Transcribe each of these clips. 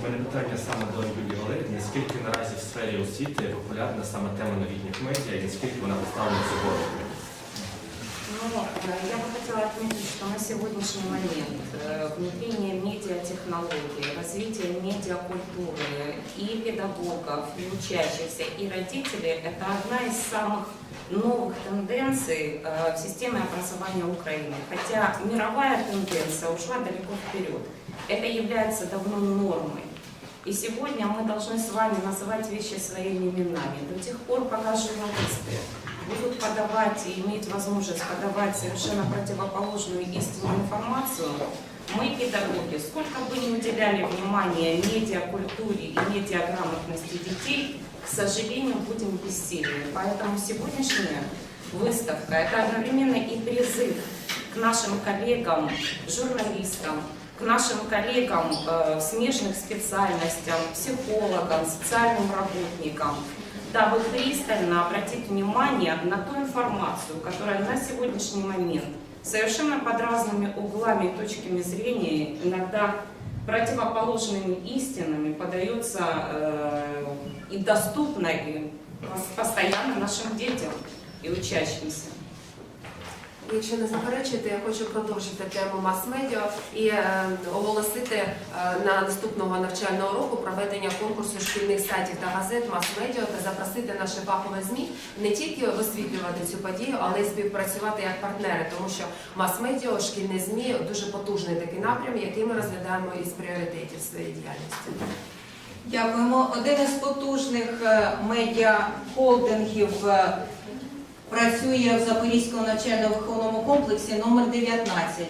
У мене питання саме до Юлії Валерії. Наскільки наразі в сфері освіти популярна саме тема новітніх медіа і наскільки вона поставлена сьогодні? Ну, э, я бы хотела отметить, что на сегодняшний момент э, внедрение медиатехнологий, развитие медиакультуры и педагогов, и учащихся, и родителей – это одна из самых новых тенденций э, в системе образования Украины. Хотя мировая тенденция ушла далеко вперед. Это является давно нормой. И сегодня мы должны с вами называть вещи своими именами. До тех пор, пока журналисты будут подавать и иметь возможность подавать совершенно противоположную истинную информацию, мы, педагоги, сколько бы ни уделяли внимания медиакультуре и медиаграмотности детей, к сожалению, будем бессильны. Поэтому сегодняшняя выставка – это одновременно и призыв к нашим коллегам, журналистам, к нашим коллегам э, в смежных специальностях, психологам, социальным работникам, дабы пристально обратить внимание на ту информацию, которая на сегодняшний момент совершенно под разными углами и точками зрения, иногда противоположными истинами, подается э, и доступна и пос- постоянно нашим детям и учащимся. Якщо не заперечуєте, я хочу продовжити тему мас-медіа і е, оголосити е, на наступного навчального року проведення конкурсу шкільних сайтів та газет мас-медіа та запросити наші фахові ЗМІ не тільки висвітлювати цю подію, але й співпрацювати як партнери, тому що мас-медіа, шкільні ЗМІ дуже потужний такий напрям, який ми розглядаємо із пріоритетів своєї діяльності. Дякуємо. Один із потужних е, медіа-холдингів е, працює в Запорізькому навчально-виховному комплексі номер 19.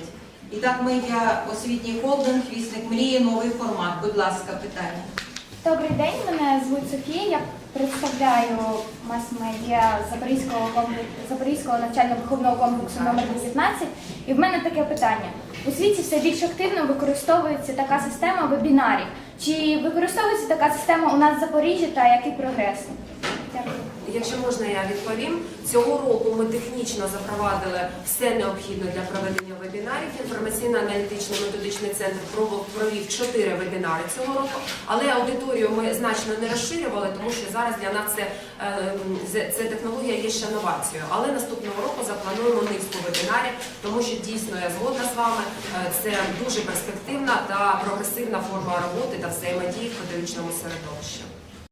І так, медіа освітній холдинг, вісник мрії, новий формат. Будь ласка, питання. Добрий день, мене звуть Софія. Я представляю мас-медіа Запорізького комплексу Запорізького навчально-виховного комплексу номер 19. І в мене таке питання. У світі все більш активно використовується така система вебінарів. Чи використовується така система у нас в Запоріжжі та який прогрес? Якщо можна, я відповім. Цього року ми технічно запровадили все необхідне для проведення вебінарів. Інформаційно-аналітичний методичний центр провів- чотири вебінари цього року, але аудиторію ми значно не розширювали, тому що зараз для нас це, е, це- це технологія є ще новацією. Але наступного року заплануємо низку вебінарів, тому що дійсно я згодна з вами. е, Це дуже перспективна та прогресивна форма роботи та взаємодії в педагогічному середовищі.